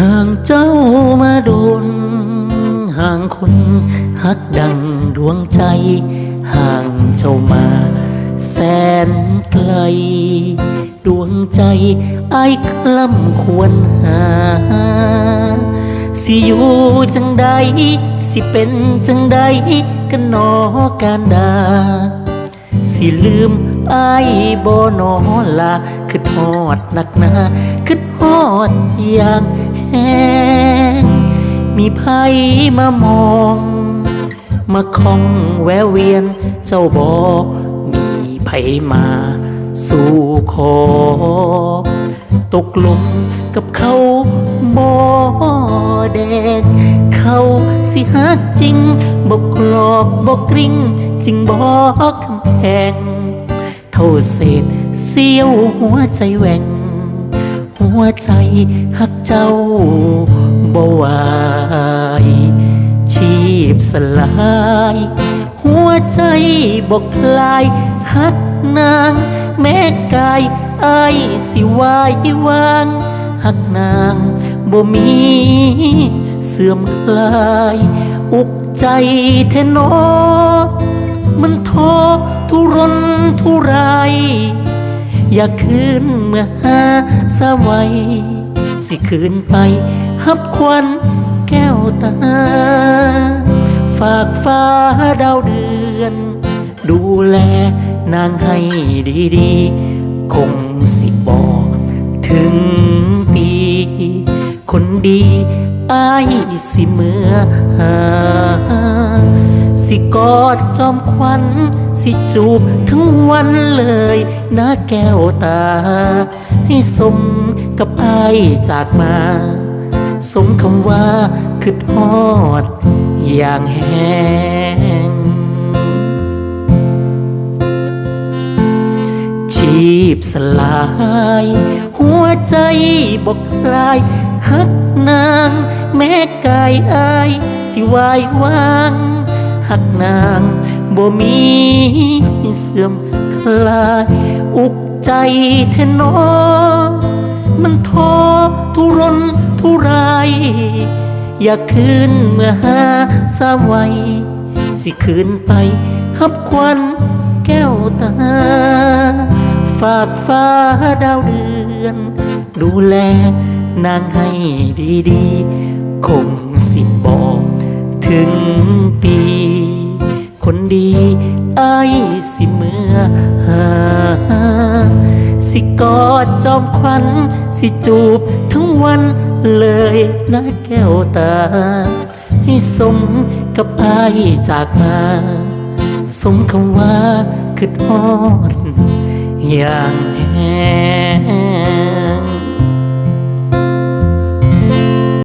ห่างเจ้ามาโดน ห่างคนหักดังดวงใจ ห่างเจ้ามา แสนไกล ดวงใจไอ้คล่ำควรหา สิอยู่จังใด สิเป็นจังใดกันหนอการดา สิลืมไอ้บ่นอลาคือทอดหนักหนาคือทอดอย่าง ง มีไผมามอง มาคองแววเวียนเจ้าบอกมีไผมาสู่ขอ ตกลงกับเขาบอแดงเขาสิฮักจริง บอกหลอกบอกกริ้งจริงบอกคำแพง เท่าเศษเสี้ยวหัวใจแหว่ง หัวใจหักเจ้าบ่ไหวชีพสลาย หัวใจบกคลายหักนาง แม่กายไอสิวายวางหักนางบ่มีเสื่อมคลาย อุกใจแทนอมันท้อทุรนทุราย อยากคืนเมื่อหาสาวัยสิคืนไปหับควันแก้วตา ฝากฟ้าดาวเดือน ดูแลนางให้ดีๆ คงสิบอกถึงปี คนดีอายสิเมื่อหา สิกอดจอมควัน สิจูบทั้งวันเลยนะแก้วตา ให้สมกับอายจากมา สมคำว่าคือทอด อย่างแห้งชีพสลาย หัวใจบกคลายหักนาง แม่กายอาย สิวายวาง หักนางบ่มีเสื่อมคลาย อุกใจแทนอ มันท้อทุรนทุราย อยากคืนเมื่อหาสาวัย สิคืนไปหับควันแก้วตา ฝากฟ้าดาวเดือน ดูแลนางให้ดีๆ คงสิบอก ถึงปี คนดีไอ้สิเมื่อหา สิกอดจอมควัน สิจูบทั้งวันเลยนะแก้วตา ให้สมกับไอายจากมา สมคำว่าคือทอดอย่างแห้